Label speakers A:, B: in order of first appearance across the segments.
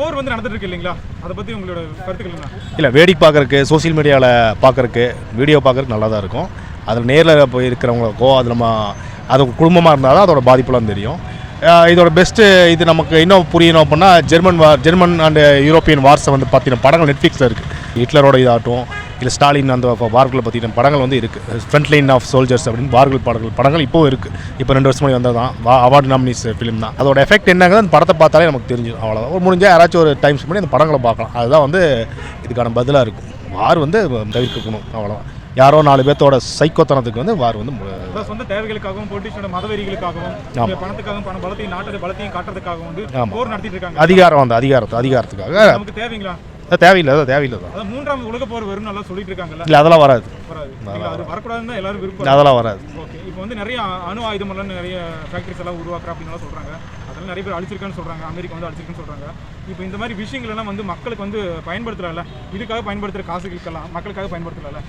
A: போர் வந்து நடந்துட்டு இருக்கு இல்லைங்களா? அதை பத்தி உங்களோட கருத்துக்கள் என்ன?
B: இல்லை வேடிக்கை பார்க்குறக்கு சோஷியல் மீடியாவில் பார்க்குறக்கு வீடியோ பார்க்குறக்கு நல்லா தான் இருக்கும். அதில் நேரில் போய் இருக்கிறவங்களுக்கோ அது நம்ம அது குடும்பமாக இருந்தால் தான் அதோட பாதிப்புலாம் தெரியும். இதோட பெஸ்ட்டு இது நமக்கு இன்னும் புரியணும் அப்படின்னா German war German and European வார்ஸை வந்து பார்த்தீங்கன்னா படங்கள் நெட்ஃப்ளிக்ஸில் இருக்குது ஹிட்லரோட இதாகட்டும் இல்லை ஸ்டாலின் அந்த வார்களை பற்றின படங்கள் வந்து இருக்குது ஃப்ரண்ட் லைன் ஆஃப் சோல்ஜர்ஸ் அப்படின்னு வார்கள் படங்கள் படங்கள் இப்போவும் இருக்குது இப்போ ரெண்டு வருஷம் முன்னாடி வந்தது தான் அவார்டு நாமினிஸ் ஃபிலிம் தான். அதோட எஃபெக்ட் என்னங்கிறது அந்த படத்தை பார்த்தாலே நமக்கு தெரிஞ்சிடும். அவ்வளோதான் ஒரு முடிஞ்சால் யாராச்சும் ஒரு டைம் பண்ணி அந்த படங்களை பார்க்கலாம். அதுதான் வந்து இதுக்கான பதிலாக இருக்கும். வார் வந்து தவிர்க்கணும். அவ்வளோதான் யாரோ நாலு பேர்த்தோட சைக்கோத்தனத்துக்கு வந்து வார் வந்து
A: சொந்த தேவைகளுக்காகவும் பொலிட்டிஷனோட மதவெறிகளுக்காகவும் பணத்துக்காகவும் பண பலத்தையும் நாட்டு பலத்தையும் காட்டுறதுக்காகவும் வந்து
B: ஆமா.
A: போர் நடத்திட்டு இருக்காங்க.
B: அதிகாரம் வந்து அதிகாரத்து அதிகாரத்துக்காக.
A: நமக்கு தேவைங்களா?
B: அது தேவையில்லை அது தேவையில்லை. தான்
A: அதாவது மூன்றாம் உலக போர் வரும்னு நல்லா சொல்லிட்டு இருக்காங்கல்ல?
B: இல்லை அதெல்லாம் வராது.
A: வராது. இல்ல, அது வரக்கூடாதுன்னு தான் எல்லாரும் விருப்பம்.
B: அதெல்லாம் வராது.
A: ஓகே இப்போ வந்து நிறைய அணு ஆயுதம் எல்லாம் நிறைய ஃபேக்டரிஸ் எல்லாம் உருவாக்குற அப்படின்னு சொல்றாங்க. அதெல்லாம் நிறைய பேர் அழிச்சிருக்கான்னு சொல்றாங்க அமெரிக்கா வந்து அழிச்சிருக்குன்னு சொல்றாங்க. இப்போ இந்த மாதிரி விஷயங்கள் எல்லாம் வந்து மக்களுக்கு வந்து பயன்படுத்தலாம்ல? இதுக்காக பயன்படுத்துற காசுகளுக்கெல்லாம் மக்களுக்காக பயன்படுத்தலாம்ல?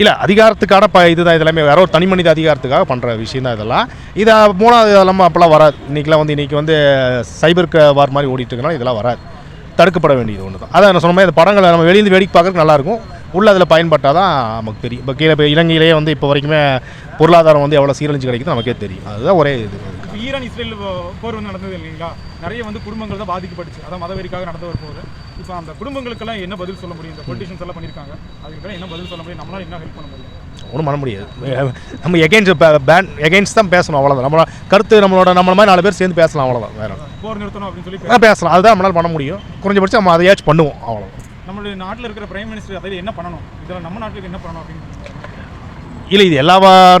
B: இல்லை அதிகாரத்துக்கான ப இதுதான் இதெல்லாமே. வேற ஒரு தனி மனித அதிகாரத்துக்காக பண்ணுற விஷயம் தான் இதெல்லாம். இதை மூணாவது இதெல்லாம் அப்போல்லாம் வராது. இன்றைக்கெலாம் வந்து இன்றைக்கி வந்து சைபர் வார் மாதிரி ஓடிட்டு இருக்கனால இதெல்லாம் வராது. தடுக்கப்பட வேண்டியது ஒன்று தான். அதான் நான் சொன்ன மாதிரி இந்த படங்களை நம்ம வெளியிருந்து வேடிக்கை பார்க்குறதுக்கு நல்லாயிருக்கும். உள்ள அதில் பயன்பட்டால் தான் நமக்கு தெரியும். இப்போ கீழே இப்போ இலங்கையிலேயே வந்து இப்போ வரைக்குமே பொருளாதாரம் வந்து எவ்வளோ சீரழிஞ்சு கிடைக்குது நமக்கே தெரியும். அதுதான் ஒரே இது.
A: ஈரான் இஸ்ரேல் போர் வந்து நடந்தது இல்லைங்களா? நிறைய வந்து குடும்பங்கள் தான் பாதிக்கப்பட்டுச்சு. அதான் மதவெறிக்காக நடந்த ஒரு போர் இப்போ அந்த குடும்பங்களுக்கெல்லாம் என்ன பதில் சொல்ல முடியும்? இந்த பொலிட்டிஷன்ஸ் எல்லாம் பண்ணியிருக்காங்க. அதுக்கெல்லாம் என்ன பதில் சொல்ல முடியும்? நம்மளால் என்ன ஹெல்ப் பண்ண முடியும்?
B: ஒன்றும் பண்ண முடியாது. நம்ம எகெயின்ஸ்ட் பேன் எகெயின்ஸ்ட் தான் பேசணும் அவ்வளோதான் நம்மளோட கருத்து நம்மளோட நம்மள மாதிரி நாலு பேர் சேர்ந்து பேசலாம் அவ்வளோதான் வேற.
A: போர் நிறுத்தணும் அப்படின்னு சொல்லி
B: ஆ பேசலாம். அதுதான் நம்மளால் பண்ண முடியும். குறைஞ்சபட்சம் நம்ம அதையாச்சும் பண்ணுவோம் அவ்வளோதான்
A: நம்மளுடைய நாட்டில் இருக்கிற பிரைம் மினிஸ்டர் அதாவது என்ன பண்ணணும்? இதில் நம்ம நாட்டுக்கு என்ன பண்ணணும் அப்படின்னு?
B: இல்லை இது எல்லா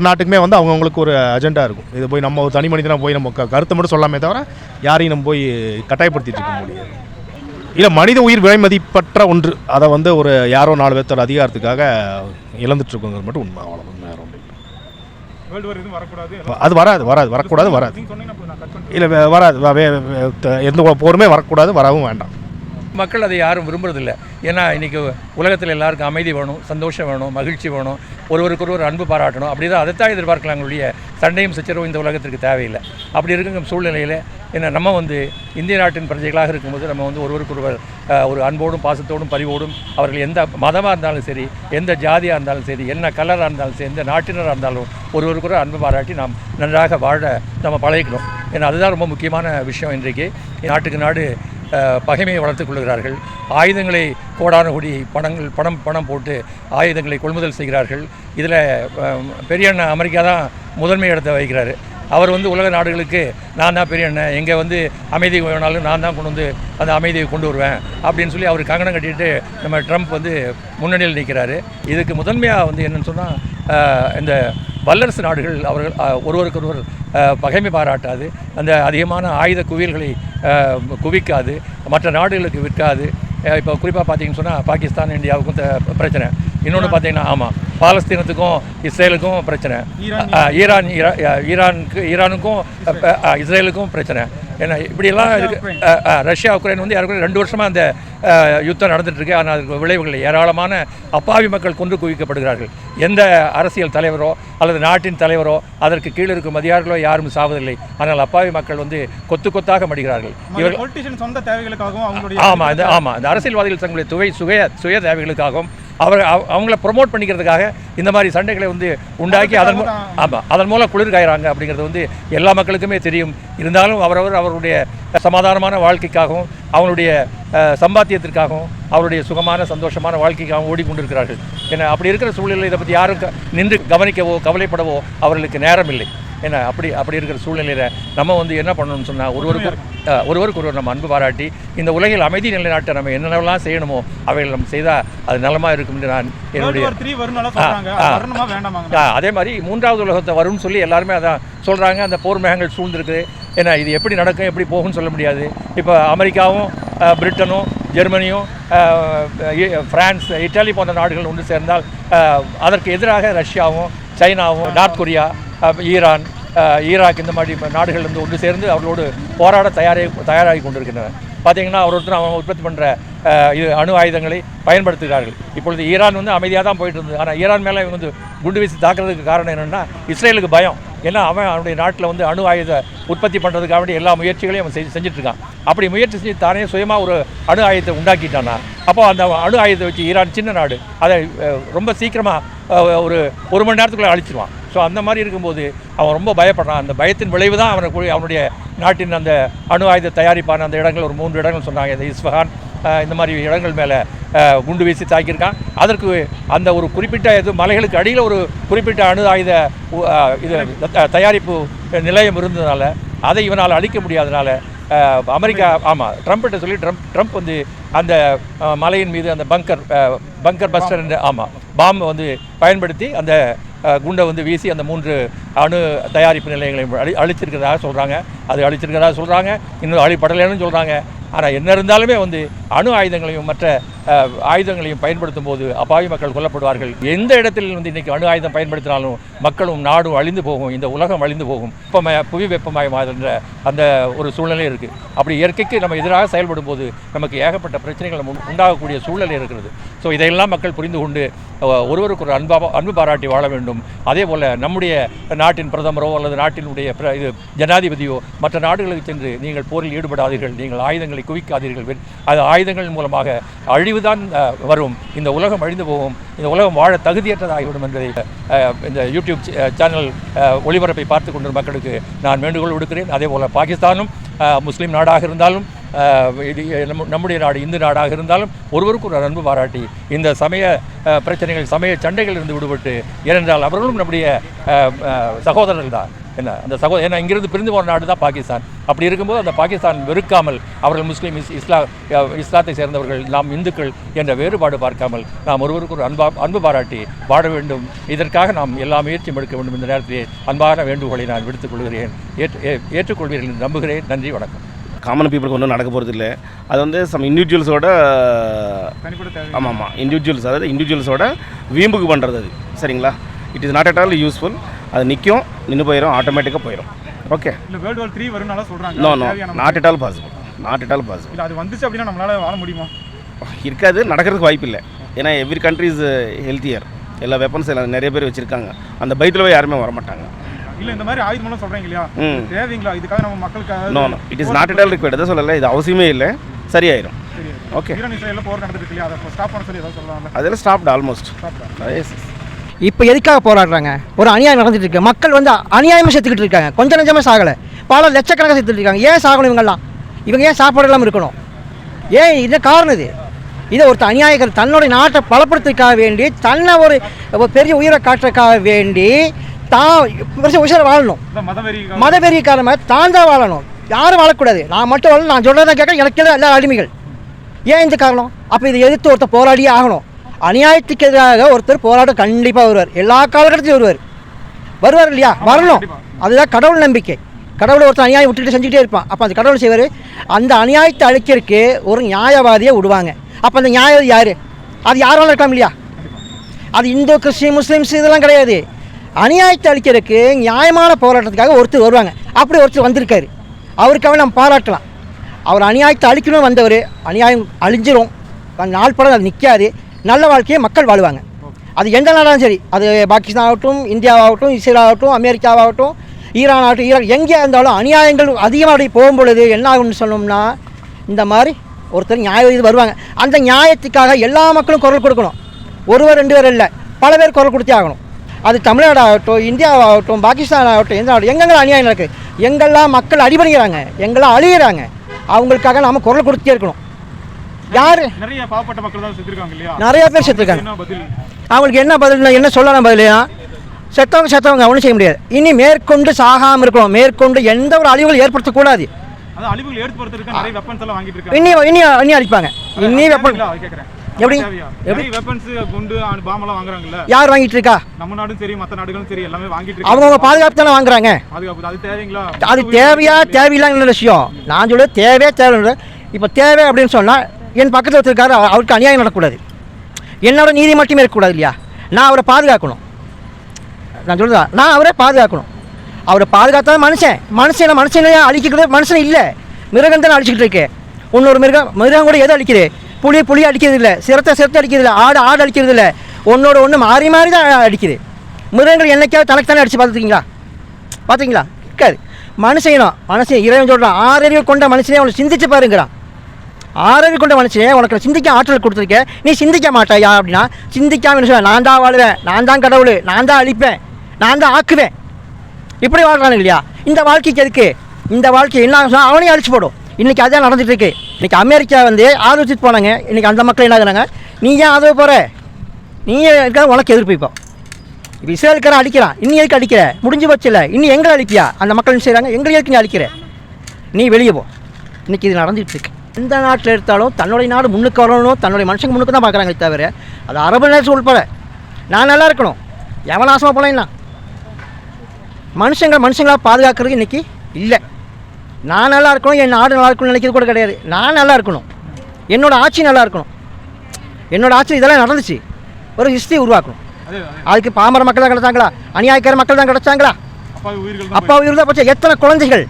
B: நாட்டுக்குமே வந்து அவங்கவுங்களுக்கு ஒரு அஜெண்டா இருக்கும். இது போய் நம்ம ஒரு தனி மனிதனாக போய் நம்ம கருத்தை மட்டும் சொல்லாமே தவிர யாரையும் நம்ம போய் கட்டாயப்படுத்திட்டு இருக்க முடியாது. இல்லை மனித உயிர் விலை மதிப்பற்ற ஒன்று. அதை வந்து ஒரு யாரோ நாலு பேர்த்தோட அதிகாரத்துக்காக இழந்துட்டு இருக்கோங்கிறது மட்டும் உண்மை.
A: எதுவும் வரக்கூடாது?
B: அது வராது வராது வரக்கூடாது வராது. இல்லை வராது. எந்த போருமே வரக்கூடாது வரவும் வேண்டாம்.
C: மக்கள் அதை யாரும் விரும்புறதில்ல. ஏன்னா இன்றைக்கி உலகத்தில் எல்லாருக்கும் அமைதி வேணும் சந்தோஷம் வேணும் மகிழ்ச்சி வேணும் ஒருவருக்கு ஒருவர் அன்பு பாராட்டணும். அப்படி தான் அதைத்தான் எதிர்பார்க்கலாங்களுடைய சண்டையும் சச்சரவும் இந்த உலகத்திற்கு தேவையில்லை. அப்படி இருக்கிற சூழ்நிலையில் என்ன நம்ம வந்து இந்திய நாட்டின் பிரஜைகளாக இருக்கும்போது நம்ம வந்து ஒருவருக்கொருவர் அஹ், ஒரு அன்போடும் பாசத்தோடும் பரிவோடும் அவர்கள் எந்த மதமாக இருந்தாலும் சரி எந்த ஜாதியாக இருந்தாலும் சரி என்ன கலராக இருந்தாலும் சரி எந்த நாட்டினராக இருந்தாலும் ஒருவருக்கொரு அன்பு பாராட்டி நாம் நன்றாக வாழ நம்ம பழகிக்கணும் ஏன்னா அதுதான் ரொம்ப முக்கியமான விஷயம் இன்றைக்கு. நாட்டுக்கு நாடு பகைமையை வளர்த்துக் கொள்கிறார்கள். ஆயுதங்களை கோடான கோடி பணங்கள் பணம் பணம் போட்டு ஆயுதங்களை கொள்முதல் செய்கிறார்கள். இதில் பெரிய அண்ணன் அமெரிக்கா தான் முதன்மை இடத்தை வைக்கிறார் அவர் வந்து உலக நாடுகளுக்கு நான் தான் பெரிய அண்ணன் எங்கே வந்து அமைதி வேணாலும் நான் தான் கொண்டு வந்து அந்த அமைதியை கொண்டு வருவேன் அப்படின்னு சொல்லி அவர் கங்கணம் கட்டிட்டு நம்ம ட்ரம்ப் வந்து முன்னணியில் நிற்கிறாரு. இதுக்கு முதன்மையாக வந்து என்னென்னு சொன்னால் இந்த வல்லரசு நாடுகள் அவர்கள் ஒருவருக்கொருவர் பகைமை பாராட்டாது அந்த அதிகமான ஆயுத குவியல்களை குவிக்காது மற்ற நாடுகளுக்கு விற்காது. இப்போ குறிப்பாக பார்த்தீங்கன்னு சொன்னால் பாகிஸ்தான் இந்தியாவுக்கும் பிரச்சனை. இன்னொன்று பார்த்தீங்கன்னா ஆமாம் பாலஸ்தீனத்துக்கும் இஸ்ரேலுக்கும் பிரச்சனை.
A: ஈரான்
C: ஈரானுக்கு ஈரானுக்கும் இஸ்ரேலுக்கும் பிரச்சனை. ஏன்னா இப்படியெல்லாம் இருக்கு. ரஷ்யா உக்ரைன் வந்து யாருக்கும் ரெண்டு வருஷமாக அந்த யுத்தம் நடந்துட்டு இருக்கு ஆனால் அதுக்கு விளைவுகள் ஏராளமான அப்பாவி மக்கள் கொண்டு குவிக்கப்படுகிறார்கள். எந்த அரசியல் தலைவரோ அல்லது நாட்டின் தலைவரோ அதற்கு கீழே இருக்கும் அதிகாரிகளோ யாரும் சாவதில்லை. ஆனால் அப்பாவி மக்கள் வந்து கொத்து கொத்தாக மடிகிறார்கள். இவர்கள்
A: சொந்த தேவைகளுக்காகவும்
C: ஆமாம் இந்த ஆமாம் இந்த அரசியல்வாதிகள் தங்களுடைய துவை சுய சுய தேவைகளுக்காகவும் அவர் அவ- அவங்கள ப்ரொமோட் பண்ணிக்கிறதுக்காக இந்த மாதிரி சண்டைகளை வந்து உண்டாக்கி அதன் ஆமாம் அதன் மூலம் குளிர் காய்றாங்க அப்படிங்கிறது வந்து எல்லா மக்களுக்குமே தெரியும். இருந்தாலும் அவரவர் அவருடைய சமாதானமான வாழ்க்கைக்காகவும் அவங்களுடைய சம்பாத்தியத்திற்காகவும் அவருடைய சுகமான சந்தோஷமான வாழ்க்கைக்காகவும் ஓடிக்கொண்டிருக்கிறார்கள். ஏன்னா அப்படி இருக்கிற சூழ்நிலை இதை பற்றி யாரும் நின்று கவனிக்கவோ கவலைப்படவோ அவர்களுக்கு நேரம் இல்லை. ஏன்னா அப்படி அப்படி இருக்கிற சூழ்நிலையில் நம்ம வந்து என்ன பண்ணணும்னு சொன்னால் ஒருவருக்கு ஒருவருக்கு ஒருவர் நம்ம அன்பு பாராட்டி இந்த உலகில் அமைதி நிலைநாட்ட நம்ம என்னென்னலாம் செய்யணுமோ அவைகள் நம்ம செய்தால் அது நலமாக இருக்கும் என்று நான் என்னுடைய.
A: அது
C: மாதிரி மூன்றாவது உலகத்தை வரும்னு சொல்லி எல்லாருமே அதான் சொல்கிறாங்க அந்த போர் மேகங்கள் சூழ்ந்திருக்கு. ஏன்னா இது எப்படி நடக்கும் எப்படி போகும்னு சொல்ல முடியாது. இப்போ அமெரிக்காவும் பிரிட்டனும் ஜெர்மனியும் ஆ, இ- பிரான்ஸ் இத்தாலி போன்ற நாடுகள் ஒன்று சேர்ந்தால் அதற்கு எதிராக ரஷ்யாவும் சைனாவும் நார்த் கொரியா ஈரான் ஈராக் இந்த மாதிரி நாடுகள் வந்து ஒன்று சேர்ந்து அவர்களோடு போராட தயாராகி தயாராகி கொண்டிருக்கின்றன. பார்த்தீங்கன்னா அவர் ஒருத்தர் அவன் உற்பத்தி பண்ணுற இது அணு ஆயுதங்களை பயன்படுத்துகிறார்கள். இப்பொழுது ஈரான் வந்து அமைதியாக தான் போயிட்டு இருந்தது ஆனால் ஈரான் மேலே இவங்க வந்து குண்டு வீசி தாக்குறதுக்கு காரணம் என்னென்னா இஸ்ரேலுக்கு பயம். ஏன்னா அவன் அவனுடைய நாட்டில் வந்து அணு ஆயுத உற்பத்தி பண்ணுறதுக்காக வேண்டிய எல்லா முயற்சிகளையும் அவன் செஞ்சு செஞ்சுட்ருக்கான் அப்படி முயற்சி செஞ்சு தானே சுயமாக ஒரு அணு ஆயுதத்தை உண்டாக்கிட்டானா அப்போ அந்த அணு ஆயுதத்தை வச்சு ஈரான் சின்ன நாடு அதை ரொம்ப சீக்கிரமாக ஒரு ஒரு மணி நேரத்துக்குள்ளே அழிச்சிருவான். ஸோ அந்த மாதிரி இருக்கும்போது அவன் ரொம்ப பயப்படுறான். அந்த பயத்தின் விளைவு தான் அவனுக்கு அவனுடைய நாட்டின் அந்த அணு ஆயுத தயாரிப்பான அந்த இடங்கள் ஒரு மூன்று இடங்கள் சொன்னாங்க. இந்த இஸ்ஃபஹான் இந்த மாதிரி இடங்கள் மேலே குண்டு வீசி தாக்கியிருக்கான். அதற்கு அந்த ஒரு குறிப்பிட்ட இது மலைகளுக்கு அடியில் ஒரு குறிப்பிட்ட அணு ஆயுத இது தயாரிப்பு நிலையம் இருந்ததுனால அதை இவனால் அழிக்க முடியாதனால அமெரிக்கா ஆமாம் ட்ரம்ப்கிட்ட சொல்லி ட்ரம்ப் ட்ரம்ப் வந்து அந்த மலையின் மீது அந்த பங்கர் பங்கர் பஸ்டர் ஆமாம் பாம்பை வந்து பயன்படுத்தி அந்த குண்டை வந்து வீசி அந்த மூன்று அணு தயாரிப்பு நிலையங்களையும் அழி அழிச்சிருக்கிறதாக சொல்கிறாங்க அது அழிச்சிருக்கிறதா சொல்கிறாங்க இன்னும் அழிப்படலைன்னு சொல்கிறாங்க ஆனால் என்ன இருந்தாலுமே வந்து அணு ஆயுதங்களையும் மற்ற ஆயுதங்களையும் பயன்படுத்தும் போது அப்பாவி மக்கள் கொல்லப்படுவார்கள். எந்த இடத்தில் வந்து இன்றைக்கி அணு ஆயுதம் பயன்படுத்தினாலும் மக்களும் நாடும் அழிந்து போகும் இந்த உலகம் அழிந்து போகும். வெப்பமய புவி வெப்பமயமாகின்ற அந்த ஒரு சூழ்நிலை இருக்குது அப்படி இயற்கைக்கு நம்ம எதிராக செயல்படும் போது நமக்கு ஏகப்பட்ட பிரச்சனைகள் உண்டாகக்கூடிய சூழ்நிலை இருக்கிறது. ஸோ இதையெல்லாம் மக்கள் புரிந்து கொண்டு ஒருவருக்கு ஒரு அன்பா அன்பு பாராட்டி வாழ வேண்டும். அதே போல் நம்முடைய நாட்டின் பிரதமரோ அல்லது நாட்டினுடைய பிர- இது ஜனாதிபதியோ மற்ற நாடுகளுக்கு சென்று நீங்கள் போரில் ஈடுபடாதீர்கள் நீங்கள் ஆயுதங்களை குவிக்காதீர்கள். அது ஆயுதங்கள் மூலமாக அழி அழிவு தான் வரும். இந்த உலகம் அழிந்து போகும். இந்த உலகம் வாழ தகுதியற்றதாகிவிடும் என்பதை இந்த யூடியூப் சேனல் ஒளிபரப்பை பார்த்து கொண்டிருந்த மக்களுக்கு நான் வேண்டுகோள் விடுக்கிறேன். அதே போல் பாகிஸ்தானும் முஸ்லீம் நாடாக இருந்தாலும் இது நம்ம- நம்முடைய நாடு இந்து நாடாக இருந்தாலும் ஒருவருக்கு ஒரு அன்பு பாராட்டி இந்த சமய பிரச்சனைகள் சமய சண்டைகள் இருந்து விடுபட்டு ஏனென்றால் அவர்களும் நம்முடைய சகோதரர்கள் தான். என்ன அந்த சகோ ஏன்னா இங்கிருந்து பிரிந்து போன நாடு தான் பாகிஸ்தான். அப்படி இருக்கும்போது அந்த பாகிஸ்தான் வெறுக்காமல் அவர்கள் முஸ்லீம் இஸ் இஸ்லா அஹ், இஸ்லாத்தை சேர்ந்தவர்கள் நாம் இந்துக்கள் என்ற வேறுபாடு பார்க்காமல் நாம் ஒருவருக்கு ஒரு அன்பா அன்பு பாராட்டி வாழ வேண்டும். இதற்காக நாம் எல்லா முயற்சியும் எடுக்க வேண்டும். இந்த நேரத்திலே அன்பான வேண்டுகோளை நான் விடுத்துக் கொள்கிறேன். ஏற்று ஏற்றுக்கொள்வீர்கள் என்று நம்புகிறேன். நன்றி வணக்கம்.
D: காமன் பீப்புளுக்கு ஒன்றும் நடக்க போகிறது இல்லை அது வந்து சம் இண்டிவிஜுவல்ஸோட
A: தனிப்பட்ட தேவை.
D: ஆமாம் ஆமாம் இண்டிவிஜுவல்ஸ் அதாவது இண்டிவிஜுவல்ஸோட வீம்புக்கு பண்ணுறது அது. சரிங்களா? It is not at all useful அது நிற்கும் நின்று போயிடும் ஆட்டோமேட்டிக்காக போயிடும் ஓகே
A: இல்ல வேர்ல்டு வார் த்ரீ வரும்னால சொல்றாங்க.
D: No no not at all possible not at all possible
A: இல்ல அது வந்துச்சு அப்படின்னா நம்மளால வாழ முடியுமா?
D: இருக்காது நடக்கிறதுக்கு வாய்ப்பு இல்லை. ஏன்னா எவ்ரி கண்ட்ரி இஸ் ஹெல்த்தியர் எல்லா வெப்பன்ஸ் எல்லாம் நிறைய பேர் வச்சுருக்காங்க. அந்த பயத்தில் போய் யாருமே வரமாட்டாங்க.
A: இல்ல இந்த மாதிரி ஆயுதம்லாம் சொல்றீங்க இல்லையா?
D: ம்.
A: இது தேவைங்களா? இதுக்காக நம்ம மக்களுக்காக
D: no no it is not at all required சொல்லலை இது அவசியமே இல்லை. சரியாயிரும்.
A: சரி
D: ஓகே
A: இல்லையா?
D: அதெல்லாம் ஸ்டாப்ட் ஆல்மோஸ்ட் எஸ்
E: இப்போ எதுக்காக போராடுறாங்க? ஒரு அநியாயம் நடந்துட்டு இருக்கு மக்கள் வந்து அநியாயமாக செத்துக்கிட்டு இருக்காங்க. கொஞ்சம் நெஞ்சமே சாகலை. பல லட்சக்கணக்காக செத்துட்டு இருக்காங்க. ஏன் சாகணும் இவங்கெல்லாம்? இவங்க ஏன் சாப்பாடு இல்லாமல் இருக்கணும்? ஏன் இது காரணம் இது? இதை ஒருத்தர் அநியாயகர் தன்னுடைய நாட்டை பலப்படுத்துறதுக்காக வேண்டி தன்னை ஒரு பெரிய உயிரை காட்டுறதுக்காக வேண்டி தான் பெருசு உயிரை வாழணும்.
A: மதவெறி
E: காலமாக தான் தான் வாழணும். யாரும் வாழக்கூடாது. நான் மட்டும் வாழணும் நான் சொல்கிறத கேட்க எனக்கு எல்லா அடிமைகள். ஏன் இந்த காரணம்? அப்போ இதை எதிர்த்து ஒருத்தர் போராடியே ஆகணும். அநியாயத்துக்கு எதிராக ஒருத்தர் போராட்டம் கண்டிப்பாக வருவார். எல்லா காலகட்டத்திலும் வருவார். வருவார் இல்லையா? வரணும். அதுதான் கடவுள் நம்பிக்கை. கடவுளை ஒருத்தர் அநியாயம் விட்டுட்டு செஞ்சுக்கிட்டே இருப்பான். அப்போ அந்த கடவுள் செய்வார் அந்த அநியாயத்தை அழிக்கிறதுக்கு ஒரு நியாயவாதியை விடுவாங்க. அப்போ அந்த நியாயவாதி யார்? அது யாராலும் இருக்கலாம் இல்லையா? அது இந்து கிறிஸ்டின் முஸ்லீம்ஸ் இதெல்லாம் கிடையாது. அநியாயத்தை அழிக்கிறதுக்கு நியாயமான போராட்டத்துக்காக ஒருத்தர் வருவாங்க. அப்படி ஒருத்தர் வந்திருக்காரு. அவருக்காக நம்ம பாராட்டலாம். அவர் அநியாயத்தை அழிக்கணும் வந்தவர் அநியாயம் அழிஞ்சிரும். நாள் படம் அது நிற்காது நல்ல வாழ்க்கையை மக்கள் வாழுவாங்க. அது எந்த நாடாலும் சரி அது பாகிஸ்தான் ஆகட்டும் இந்தியாவாகட்டும் இஸ்ரேல் ஆகட்டும் அமெரிக்காவாகட்டும் ஈரான் ஆகட்டும் ஈரான் எங்கே இருந்தாலும் அநியாயங்கள் அதிகமாக போகும் பொழுது என்ன ஆகும்னு சொன்னோம்னா இந்த மாதிரி ஒருத்தர் நியாய இது வருவாங்க. அந்த நியாயத்துக்காக எல்லா மக்களும் குரல் கொடுக்கணும். ஒருவர் ரெண்டு பேர் இல்லை. பல பேர் குரல் கொடுத்தே ஆகணும். அது தமிழ்நாடு ஆகட்டும் இந்தியாவாகட்டும் பாகிஸ்தான் ஆகட்டும் எந்த நாடு எங்கெங்க அநியாயம் நடக்குது எங்கெல்லாம் மக்கள் அடிபடுகிறாங்க எங்கெல்லாம் அழியிறாங்க அவங்களுக்காக நாம குரல் கொடுத்தே இருக்கணும். யார்?
A: நிறைய பாவப்பட்ட மக்கள் தான் செத்துருக்காங்க இல்லையா?
E: நிறைய பேர் செத்துருக்காங்க. அவங்களுக்கு என்ன பதில்? என்ன சொல்லலாம் பதில்னா செத்தவங்க செத்தவங்க ஒன்றும் செய்ய முடியாது. இனி மேற்கொண்டு சாகாமல் இருக்கணும். மேற்கொண்டு எந்த ஒரு அழிவுகள் ஏற்படுத்தக்கூடாது இனி இனி இனி அடிப்பாங்க இனி வெப்பன் எப்படி? எப்படி?
A: வெப்பன்ஸ் குண்டு வாங்குறாங்கல்ல.
E: யார் வாங்கிட்டு இருக்கா?
A: நம்ம நாடும் சரி மத்த நாடுகளும் சரி எல்லாமே வாங்கிட்டு
E: அவங்கவுங்க
A: இருக்காங்க
E: பாதுகாப்பு தானே வாங்குறாங்க.
A: பாதுகாப்பு அது தேவைங்களா?
E: அது தேவையா தேவையில்லாங்கிற விஷயம்? நான் சொல்ல தேவையா தேவை இப்போ தேவை அப்படின்னு சொன்னால் என் பக்கத்தில் ஒருத்தருக்காரு அவருக்கு அநியாயம் நடக்கக்கூடாது. என்னோட நீதி மட்டுமே இருக்கக்கூடாது இல்லையா? நான் அவரை பாதுகாக்கணும். நான் சொல்கிறதா நான் அவரை பாதுகாக்கணும். அவரை பாதுகாத்தா மனுஷன். மனுஷனை மனுஷனை அழிக்கிறது மனுஷன் இல்லை. மிருகம் தானே அழிச்சிக்கிட்டு இருக்கு. இன்னொரு மிருகம் மிருகம் கூட எதை அழிக்குது? புளி புளி அடிக்கிறது இல்லை. சிரத்தை சிரத்தை அடிக்கிறது இல்லை. ஆடு ஆடு அடிக்கிறது இல்லை. ஒன்றோட ஒன்று மாறி மாறி தான் அடிக்குது மிருகங்கள் என்னைக்காவது தனக்கு தானே அடித்து பார்த்துருக்கீங்களா? பார்த்தீங்களா இருக்காது. மனுஷனும் மனுஷன் இறைவன் சொல்கிறான் ஆறறிவு கொண்ட மனுஷனே அவனை சிந்திச்சு பாருங்கிறான். ஆறறிவு கொண்ட மனுஷனே உனக்கு சிந்திக்க ஆற்றல் கொடுத்துருக்க. நீ சிந்திக்க மாட்டாயா அப்படின்னா சிந்திக்காம சொல்ல நான் தான் வாழ்வேன். நான் தான் கடவுள். நான் தான் அழிப்பேன். நான் தான் ஆக்குவேன். இப்படி வாழ்கிறானு இல்லையா? இந்த வாழ்க்கைக்கு எதுக்கு? இந்த வாழ்க்கை என்ன ஆகும் சொன்னா அவனையும் அழிச்சு போடும். இன்றைக்கி அதான் நடந்துட்டு இருக்கு இன்றைக்கி அமெரிக்கா வந்து ஆதரிச்சுட்டு போனாங்க. இன்றைக்கி அந்த மக்கள் என்ன ஆகுறாங்க? நீ ஏன் ஆதரவு போகிற நீ இருக்க உனக்கு எதிர்ப்பு இப்போ. இப்போ இஸ்ரேலுக்காரன் அடிக்கிறான் இன்னும் எதுக்கு அடிக்கிற முடிஞ்சு போச்சு இல்லை. இன்னும் எங்களை அடிப்பியா அந்த மக்கள் என்ன செய்கிறாங்க எங்களை எதுக்கு நீ அழிக்கிற? நீ வெளியே போ. இன்றைக்கி இது நடந்துகிட்டு இருக்கு எந்த நாட்டில் எடுத்தாலும் தன்னுடைய நாடு முன்னுக்கு வரணும் தன்னுடைய மனுஷங்க முன்னுக்கு தான் பார்க்குறாங்களே தவிர அது அரபு நாடு உள்பட. நான் நல்லா இருக்கணும். எவன் நாசமாக போனேன்னா மனுஷங்க மனுஷங்களா பாதுகாக்கிறது இன்றைக்கி இல்லை. நான் நல்லா இருக்கணும் என் நாடு நல்லா இருக்கணும்னு நினைக்கிறது கூட கிடையாது. நான் நல்லா இருக்கணும். என்னோட ஆட்சி நல்லா இருக்கணும். என்னோட ஆட்சி இதெல்லாம் நடந்துச்சு. ஒரு ஹிஸ்ட்ரி உருவாக்கணும்.
A: அதே அதே.
E: அதுக்கு பாமர மக்கள் தான் கிடைச்சாங்களா? அநியாயக்கார மக்கள் தான் கிடைச்சாங்களா?
A: அப்பா
E: உயிர் தான் போச்சு. எத்தனை குழந்தைகள்?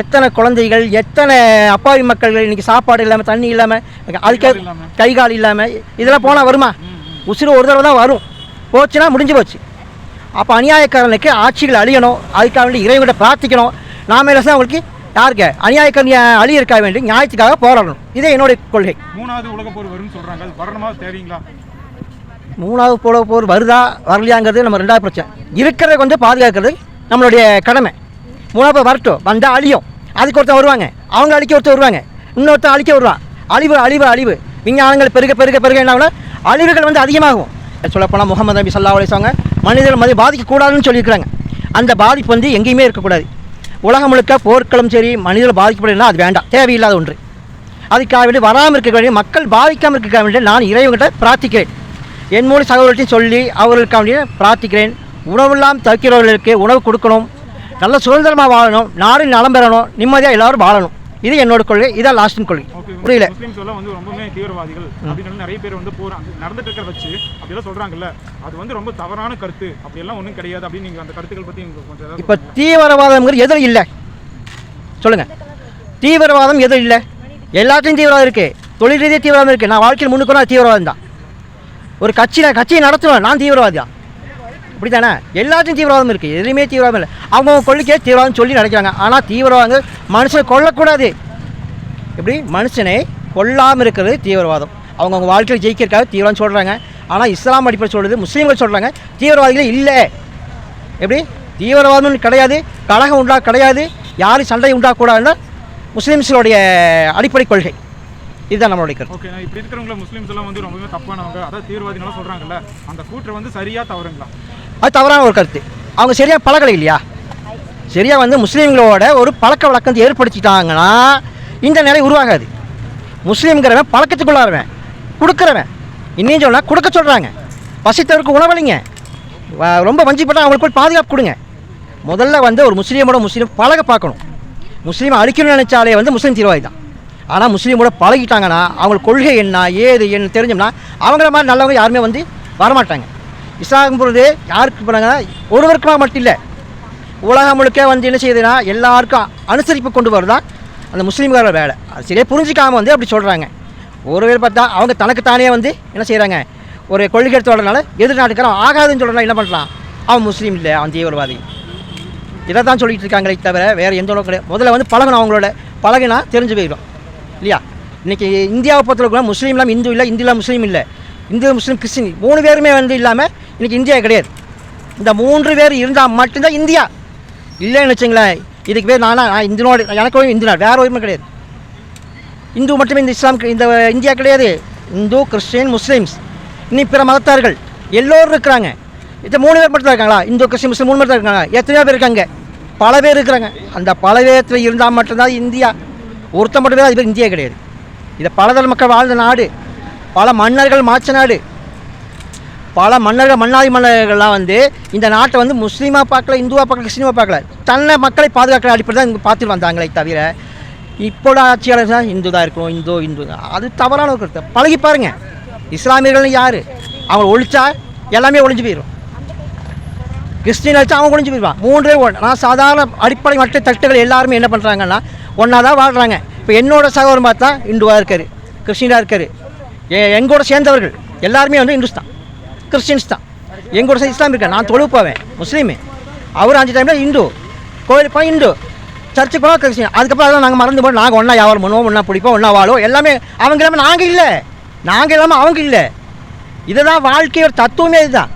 E: எத்தனை குழந்தைகள் எத்தனை அப்பாவி மக்கள் இன்னைக்கு சாப்பாடு இல்லாமல் தண்ணி இல்லாமல் அதுக்கு. கை கால் இல்லாமல் இதெல்லாம் போனால் வருமா? உசுறு ஒரு தடவை தான் வரும். போச்சுன்னா முடிஞ்சு போச்சு. அப்போ அநியாயக்காரனுக்கு ஆட்சிகள் அழியணும். அதுக்காக வேண்டி இறைவன்கிட்ட பிரார்த்திக்கணும். நாம என்ன அவங்களுக்கு? யாருக்கு? அநியாயக்காரன் அழியிருக்க வேண்டி நியாயத்துக்காக போராடணும். இதே என்னுடைய கொள்கை.
A: மூணாவது உலகப் போர் வரும்னு சொல்றாங்க. அது வரணுமா? தேவைங்களா?
E: மூணாவது போல போர் வருதா வரலையாங்கிறது நம்ம ரெண்டாவது பிரச்சனை. இருக்கிறத கொஞ்சம் பாதுகாக்கிறது நம்மளுடைய கடமை. மூணாவது வரட்டும். வந்தால் அழியும். அதுக்கு ஒருத்தன் வருவாங்க. அவங்க அழிக்க ஒருத்தர் வருவாங்க. இன்னொருத்தன் அழிக்க வருவான். அழிவு அழிவு அழிவு. விஞ்ஞானங்கள் பெருக பெருக பெருக என்ன அழிவுகள் வந்து அதிகமாகும். சொல்லப்போனால் முகமது நபி சல்லா அலிசாங்க மனிதர்கள் மதி பாதிக்கக்கூடாதுன்னு சொல்லியிருக்கிறாங்க. அந்த பாதிப்பு வந்து எங்கேயுமே இருக்கக்கூடாது. உலகம் முழுக்க போர்க்களும் சரி மனிதர்கள் பாதிக்கப்படலைன்னா அது வேண்டாம். தேவையில்லாத ஒன்று. அதுக்காக வேண்டி வராமல் இருக்க வேண்டிய மக்கள் பாதிக்காமல் இருக்க வேண்டிய நான் இறைவன்கிட்ட பிரார்த்திக்கிறேன். என் மூலம் சகோதரத்தையும் சொல்லி அவர்களுக்காக வேண்டிய பிரார்த்திக்கிறேன். உணவெல்லாம் தவிக்கிறவர்களுக்கு உணவு கொடுக்கணும். நல்ல சுதந்திரமாக வாழணும் நாடு நலம் பெறணும் நிம்மதியாக எல்லாரும் வாழணும். இது என்னோட கொள்கை இதான் லாஸ்டின் கொள்கை. புரியல?
A: முஸ்லீம்ஸ் எல்லாம் வந்து ரொம்பவே தீவிரவாதிகள் அப்படின்னு நிறைய பேர் வந்து போறாங்க. நடந்துட்டு இருக்கிற வச்சு அப்படியெல்லாம் சொல்றாங்கல்ல. அது வந்து ரொம்ப தவறான கருத்து. அப்படியெல்லாம் ஒன்றும் கிடையாது அப்படின்னு நீங்க அந்த கருத்துக்கள் பத்தி
E: இப்போ தீவிரவாதம்ங்கிறது எதில் இல்லை? சொல்லுங்கள் தீவிரவாதம் எதுவும் இல்லை? எல்லாத்தையும் தீவிரவாதம் இருக்குது தொழில் ரீதியாக தீவிரவாதம் இருக்குது நான் வாழ்க்கையில் முன்னுக்கு தீவிரவாதம் தான். ஒரு கட்சி நான் கட்சியை நடத்துவேன் நான் தீவிரவாதி தான் அப்படி தானே எல்லாத்தையும் தீவிரவாதம் இருக்குது எதுலையுமே தீவிரவாதம் இல்லை. அவங்க கொள்ளைக்கே தீவிரவாதம் சொல்லி நடக்கிறாங்க. ஆனால் தீவிரவாதம் மனுஷனை கொல்லக்கூடாது. எப்படி? மனுஷனை கொல்லாமல் இருக்கிறது தீவிரவாதம். அவங்க அவங்க வாழ்க்கையில் ஜெயிக்கிறதுக்காக தீவிரவாதம் சொல்கிறாங்க ஆனால் இஸ்லாம் அடிப்படை சொல்கிறது முஸ்லீம்கள் சொல்கிறாங்க தீவிரவாதிகளே இல்லை. எப்படி? தீவிரவாதம் கிடையாது. கழகம் உண்டா? கிடையாது. யாரும் சண்டை உண்டாக்கூடாதுன்னு முஸ்லீம்ஸுடைய அடிப்படை கொள்கை. இதுதான் நம்மளுடைய கருத்து.
A: ஓகே இப்படி இருக்கிறவங்கள முஸ்லீம்ஸ் எல்லாம் வந்து ரொம்பவே தப்பானவங்க. அதாவது தீவிரவாதிகளாக சொல்கிறாங்கல்ல அந்த கூற்று வந்து சரியாக தவறுங்களா?
E: அது தவறான ஒரு கருத்து. அவங்க சரியாக பழகலை இல்லையா? சரியாக வந்து முஸ்லீம்களோட ஒரு பழக்க வழக்கத்தை ஏற்படுத்திட்டாங்கன்னா இந்த நிலை உருவாகாது. முஸ்லீம்ங்கிறவன் பழக்கத்துக்குள்ளாருவன் கொடுக்குறவன். இன்னும் சொன்னால் கொடுக்க சொல்கிறாங்க பசித்தவருக்கு உணவளிங்க. ரொம்ப வஞ்சிப்பட்டால் அவங்களுக்கு போய் பாதுகாப்பு கொடுங்க. முதல்ல வந்து ஒரு முஸ்லீமோட முஸ்லீம் பழக பார்க்கணும். முஸ்லீம் அழிக்கணும்னு நினச்சாலே வந்து முஸ்லீம் தீர்வாதி தான் ஆனால் முஸ்லீமோட பழகிட்டாங்கன்னா அவங்களுக்கு கொள்கை என்ன ஏது என்ன தெரிஞ்சோம்னா அவங்கள மாதிரி நல்லவங்க யாருமே வந்து வரமாட்டாங்க. இஸ்லாம் பொழுது யாருக்கு பண்ணாங்கன்னா ஒருவருக்குமா மட்டும் இல்லை. உலகம் முழுக்க வந்து என்ன செய்யுதுன்னா எல்லாருக்கும் அனுசரிப்பு கொண்டு வரதான் அந்த முஸ்லீம்கார வேலை. அது சரியாக புரிஞ்சிக்காமல் வந்து அப்படி சொல்கிறாங்க ஒருவேளை பார்த்தா அவங்க தனக்குத்தானே வந்து என்ன செய்கிறாங்க ஒரு கொள்கை எடுத்தோடனால எதிர் நாட்டுக்காரன் ஆகாதுன்னு சொல்கிறனால என்ன பண்ணுறான் அவன் முஸ்லீம் இல்லை அவன் தீவிரவாதி. இதை தான் சொல்லிட்டு இருக்காங்களே தவிர வேறு எந்த அளவுக்கு கிடையாது. முதல்ல வந்து பழகணும் அவங்களோட பழகினா தெரிஞ்சு போயிடும். இல்லையா? இன்றைக்கி இந்தியாவை பொறுத்தளவுக்கு முஸ்லீம்லாம் இந்து இல்லை இந்துலாம் முஸ்லீம் இல்லை. இந்து முஸ்லீம் கிறிஸ்டின் மூணு பேருமே வந்து இல்லாமல் இன்றைக்கி இந்தியா கிடையாது. இந்த மூன்று பேர் இருந்தால் மட்டும்தான் இந்தியா. இல்லைன்னு வச்சுங்களேன் இதுக்கு பேர் நானா நான் இந்துனோட எனக்கு ஒரு இந்து வேறு ஒருமே கிடையாது. இந்து மட்டுமே இந்த இஸ்லாம் இந்த இந்தியா கிடையாது. இந்து கிறிஸ்டின் முஸ்லீம்ஸ் இன்னும் பிற மதத்தார்கள் எல்லோரும் இருக்கிறாங்க. இது மூணு பேர் மட்டும் தான் இருக்காங்களா? இந்து கிறிஸ்டின் முஸ்லீம் மூணு பேர் தான் இருக்காங்க எத்தனையோ பேர் இருக்காங்க. பல பேர் இருக்கிறாங்க. அந்த பல பேரத்தில் இருந்தால் மட்டும்தான் இந்தியா. ஒருத்த மட்டும் பேர் அது பேர் இந்தியா கிடையாது. இதை பலதர மக்கள் வாழ்ந்த நாடு. பல மன்னர்கள் மாச்ச நாடு. பல மன்னர்கள் மன்னாதி மன்னர்கள்லாம் வந்து இந்த நாட்டை வந்து முஸ்லீமாக பார்க்கல இந்துவாக பார்க்கல கிறிஸ்டினாக பார்க்கல. தன்னை மக்களை பாதுகாக்கிற அடிப்படை தான் இங்கே பார்த்துட்டு வந்தாங்களே தவிர இப்போட ஆட்சியாளர் தான் இந்து தான் இருக்கணும் இந்து இந்து. தான் அது தவறான ஒரு கருத்து. பழகி பாருங்க. இஸ்லாமியர்கள் யார்? அவங்க ஒழிச்சா எல்லாமே ஒழிஞ்சு போயிடும் கிறிஸ்டின் அழிச்சா அவன் ஒழிஞ்சு போயிடுவான் மூன்றே ஒன்று நான் சாதாரண அடிப்படை மற்ற தட்டுகள் எல்லாருமே என்ன பண்ணுறாங்கன்னா ஒன்றா தான் வாழ்கிறாங்க இப்போ என்னோட சகோதரன் பார்த்தா இந்துவாக இருக்கார் கிறிஸ்டினாக இருக்கார். எங்கூட சேர்ந்தவர்கள் எல்லாருமே வந்து இந்துஸ் தான் கிறிஸ்டின்ஸ் தான். எங்கூட சேர்ந்து இஸ்லாம் இருக்கா? நான் தொழுவு போவேன் முஸ்லீமு. அவர் அஞ்சு டைமில் இந்து. கோயிலுக்கு போய் இந்து. சர்ச்சுக்கு போனால் கிறிஸ்டின். அதுக்கப்புறம் அதெல்லாம் நாங்கள் மறந்து போய் நாங்கள் ஒன்றா வியாபாரம் பண்ணுவோம் ஒன்றா பிடிப்போம் ஒன்றா வாழும் எல்லாமே அவங்க இல்லாமல் நாங்கள் இல்லை. நாங்கள் இல்லாமல் அவங்க இல்லை. இதுதான் வாழ்க்கையோட தத்துவமே இதுதான்.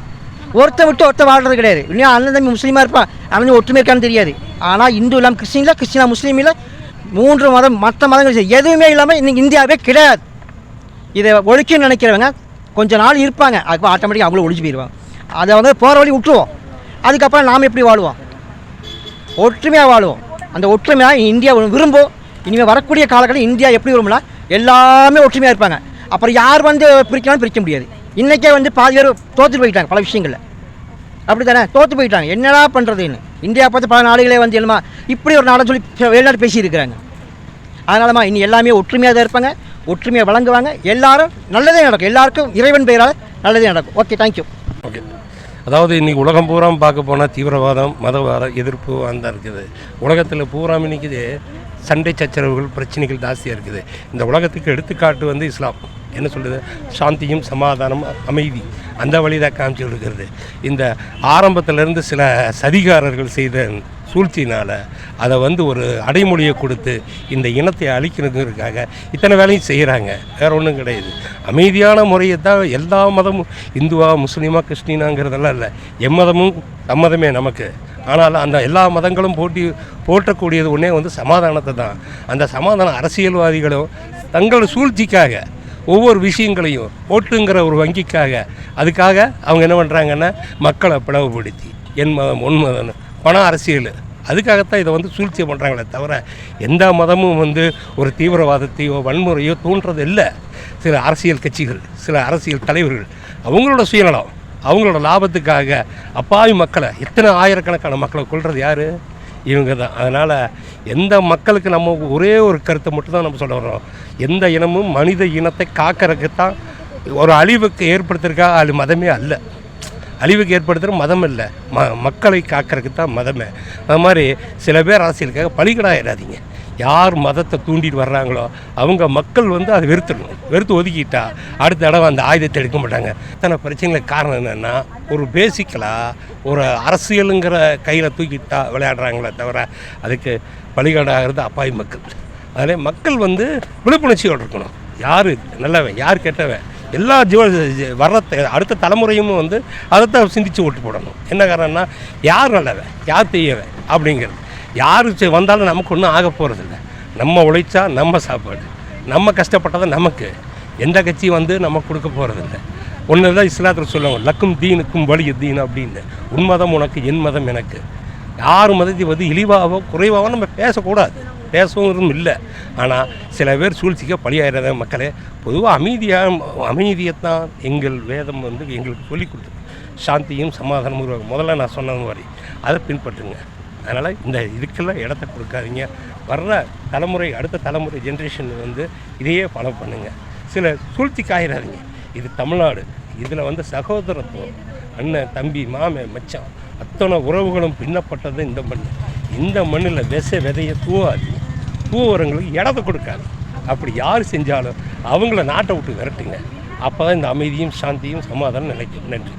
E: ஒருத்தன் விட்டு ஒருத்தன் வாழ்றது கிடையாது. இன்னும் அண்ணன் தம்பி முஸ்லீமாக இருப்பான் அவன் ஒற்றுமை இருக்கான்னு தெரியாது. ஆனால் இந்து இல்லாமல் கிறிஸ்டினில் கிறிஸ்டினா முஸ்லீம் இல்லை. மூன்று மதம் மற்ற மதங்கள் எதுவுமே இல்லாமல் இன்னைக்கு இந்தியாவே கிடையாது. இதை ஒழிக்கணும்னு நினைக்கிறவங்க கொஞ்ச நாள் இருப்பாங்க. அதுக்கப்புறம் ஆட்டோமேட்டிக்காக அவங்களும் ஒழிச்சு போயிடுவாங்க அதை வந்து போகிற வழி விட்டுருவோம். அதுக்கப்புறம் நாம் எப்படி வாழுவோம்? ஒற்றுமையாக வாழுவோம். அந்த ஒற்றுமையாக இந்தியா விரும்பும். இனிமேல் வரக்கூடிய காலகட்டம் இந்தியா எப்படி விரும்பலாம் எல்லாமே ஒற்றுமையாக இருப்பாங்க. அப்புறம் யார் வந்து பிரிக்கணும் பிரிக்க முடியாது. இன்றைக்கே வந்து பாதி பேர் தோற்று போயிட்டாங்க பல விஷயங்களில். அப்படி தானே தோற்று போயிட்டாங்க. என்னடா பண்ணுறதுன்னு இந்தியா பார்த்து பல நாடுகளே வந்து என்னமா இப்படி ஒரு நாடுன்னு சொல்லி வெளிநாடு பேசியிருக்கிறாங்க. அதனாலமா இனி எல்லாமே ஒற்றுமையாக தான் இருப்பாங்க. ஒற்றுமையாக வழங்குவாங்க. எல்லாரும் நல்லதே நடக்கும். எல்லாருக்கும் இறைவன் பெயரால் நல்லதே நடக்கும். ஓகே தேங்க்யூ
F: ஓகே அதாவது இன்றைக்கி உலகம் பூரா பார்க்க போனால் தீவிரவாதம் மதவாதம் எதிர்ப்பு அந்த இருக்குது. உலகத்தில் பூரா இன்னைக்கு சண்டை சச்சரவுகள் பிரச்சனைகள் ஜாஸ்தியாக இருக்குது. இந்த உலகத்துக்கு எடுத்துக்காட்டு வந்து இஸ்லாம். என்ன சொல்கிறது சாந்தியும் சமாதானம் அமைதி. அந்த வழி தான் காமிச்சு இருக்கிறது. இந்த ஆரம்பத்திலேருந்து சில சதிகாரர்கள் செய்த சூழ்ச்சினால் அதை வந்து ஒரு அடைமொழியை கொடுத்து இந்த இனத்தை அழிக்கணுங்கிறதுக்காக இத்தனை வேலையும் செய்கிறாங்க. வேற ஒன்றும் கிடையாது. அமைதியான முறையை தான் எல்லா மதமும் இந்துவா முஸ்லீமா கிறிஸ்டினாங்கிறதெல்லாம் இல்லை. எம்மதமும் சம்மதமே நமக்கு. ஆனால் அந்த எல்லா மதங்களும் போட்டி போற்றக்கூடியது ஒன்றே வந்து சமாதானத்தை தான். அந்த சமாதான அரசியல்வாதிகளும் தங்கள் சூழ்ச்சிக்காக ஒவ்வொரு விஷயங்களையும் ஓட்டுங்கிற ஒரு வங்கிக்காக அதுக்காக அவங்க என்ன பண்ணுறாங்கன்னா மக்களை பிளவுபடுத்தி என் மதம் உன் மதம்னு பண அரசியல். அதுக்காகத்தான் இதை வந்து சூழ்ச்சியை பண்ணுறாங்களே தவிர எந்த மதமும் வந்து ஒரு தீவிரவாதத்தையோ வன்முறையோ தூண்டுறது இல்லை. சில அரசியல் கட்சிகள் சில அரசியல் தலைவர்கள் அவங்களோட சுயநலம் அவங்களோட லாபத்துக்காக அப்பாவி மக்களை எத்தனை ஆயிரக்கணக்கான மக்களை கொள்வது யார்? இவங்க தான். அதனால் எந்த மக்களுக்கு நம்ம ஒரே ஒரு கருத்தை மட்டும் தான் நம்ம சொல்ல வர்றோம். எந்த இனமும் மனித இனத்தை காக்கறதுக்கு தான் ஒரு அழிவுக்கு ஏற்படுத்துறதுக்காக அது மதமே அல்ல. அழிவுக்கு ஏற்படுத்துகிற மதம் இல்லை. ம மக்களை காக்கிறதுக்கு தான் மதமே. அது மாதிரி சில பேர் அரசியலுக்காக பலிகடாயிடாதீங்க யார் மதத்தை தூண்டிட்டு வர்றாங்களோ அவங்க மக்கள் வந்து அதை வெறுத்துடணும். வெறுத்து ஒதுக்கிட்டா அடுத்த தடவை அந்த ஆயுதத்தை எடுக்க மாட்டாங்க. இத்தனை பிரச்சனைகளுக்கு காரணம் என்னென்னா ஒரு பேசிக்கலாக ஒரு அரசியலுங்கிற கையில் தூக்கிட்டா விளையாடுறாங்களே தவிர அதுக்கு பலிகடாகிறது அப்பாவி மக்கள். அதில் மக்கள் வந்து விழிப்புணர்ச்சியோடு இருக்கணும். யார்? நல்லவன். யார் கெட்டவன்? எல்லா ஜீவ வர்ற அடுத்த தலைமுறையும் வந்து அதைத்தான் சிந்திச்சு ஓட்டு போடணும். என்ன காரணம்னா யார் நல்லவன் யார் தெய்யவன் அப்படிங்கிறது. யார் வந்தாலும் நமக்கு ஒன்றும் ஆக போகிறதில்ல நம்ம உழைச்சா நம்ம சாப்பாடு. நம்ம கஷ்டப்பட்டதை நமக்கு. எந்த கட்சியும் வந்து நம்ம கொடுக்க போகிறதில்ல ஒன்று தான் இஸ்லாத்தில் சொல்லுவாங்க லக்கும் தீனுக்கும் வலிய தீன் அப்படின்னு. உன் மதம் உனக்கு என் மதம் எனக்கு. யார் மதத்தை வந்து இழிவாகவோ குறைவாகவோ நம்ம பேசக்கூடாது. பேசவும் இல்லை. ஆனால் சில பேர் சூழ்ச்சிக்க பலியாயிரத மக்களே. பொதுவாக அமைதியாக அமைதியைத்தான் எங்கள் வேதம் வந்து எங்களுக்கு சொல்லிக் கொடுத்து சாந்தியும் சமாதானமும் உருவாகும் முதல்ல நான் சொன்னது மாதிரி. அதை பின்பற்றுங்க. அதனால் இந்த இதுக்கெல்லாம் இடத்த கொடுக்காதீங்க. வர்ற தலைமுறை அடுத்த தலைமுறை ஜென்ரேஷன் வந்து இதையே ஃபாலோ பண்ணுங்கள் சில சூழ்ச்சிக்காயிடாதீங்க இது தமிழ்நாடு. இதில் வந்து சகோதரத்துவம். அண்ணன் தம்பி மாமன் மச்சான். அத்தனை உறவுகளும் பின்னப்பட்டது இந்த மண். இந்த மண்ணில் விச விதைய தூவாது. தூவுறவங்களுக்கு இடத்த கொடுக்காது. அப்படி யார் செஞ்சாலும் அவங்கள நாட்டை விட்டு விரட்டுங்க. அப்போ தான் இந்த அமைதியும் சாந்தியும் சமாதானம் நினைக்கும் நன்றி.